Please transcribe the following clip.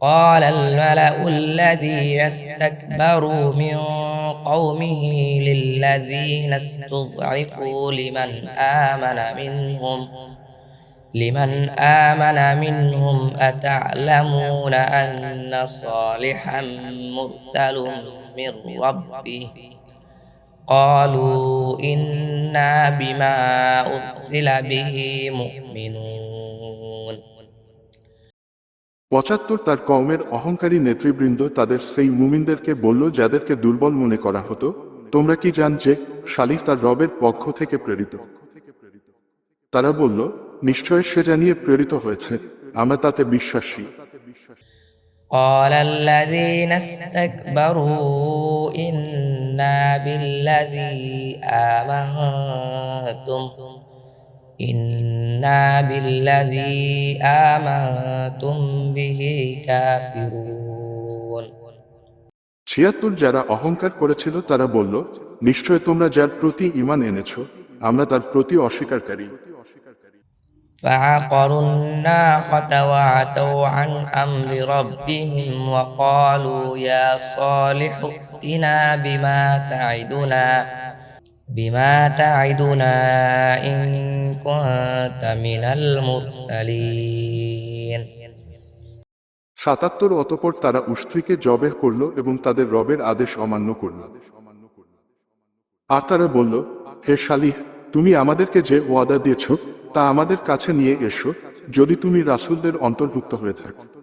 قال الملأ الذين استكبروا من قومه للذين استضعفوا لمن آمن منهم لمن آمن منهم أتعلمون أن صالحا مرسل من ربه؟ قالوا إنا بما أرسل به مؤمنون. পঁচাত্তর তার কওমের অহংকারী নেতৃবৃন্দ তাদের সেই মুমিনদেরকে বলল যাদেরকে দুর্বল মনে করা হতো তোমরা কি জান যে শালিফ তার রবের পক্ষ থেকে প্রেরিত তারা বলল নিশ্চয় সে জানিয়ে প্রেরিত হয়েছে আমরা তাতে বিশ্বাসী قال الذين استكبروا إنا بالذي آمنتم إنا بالذي آمنتم به كافرون ছিয়াত্তর যারা অহংকার করেছিল তারা বলল নিশ্চয় তোমরা যার প্রতি ইমান এনেছ আমরা তার প্রতি অস্বীকারী فعقروا الناقة وعتوا عن أمر ربهم وقالوا يا صالح ائتنا بما تعدنا সাতাত্তর অতপর তারা উষ্ট্রীকে জবেহ করল এবং তাদের রবের আদেশ অমান্য করল। আর তারা বলল, হে শালিহ তুমি আমাদেরকে যে ওয়াদা দিয়েছ, তা আমাদের কাছে নিয়ে এসো, যদি তুমি রাসুলদের অন্তর্ভুক্ত হয়ে থাকো।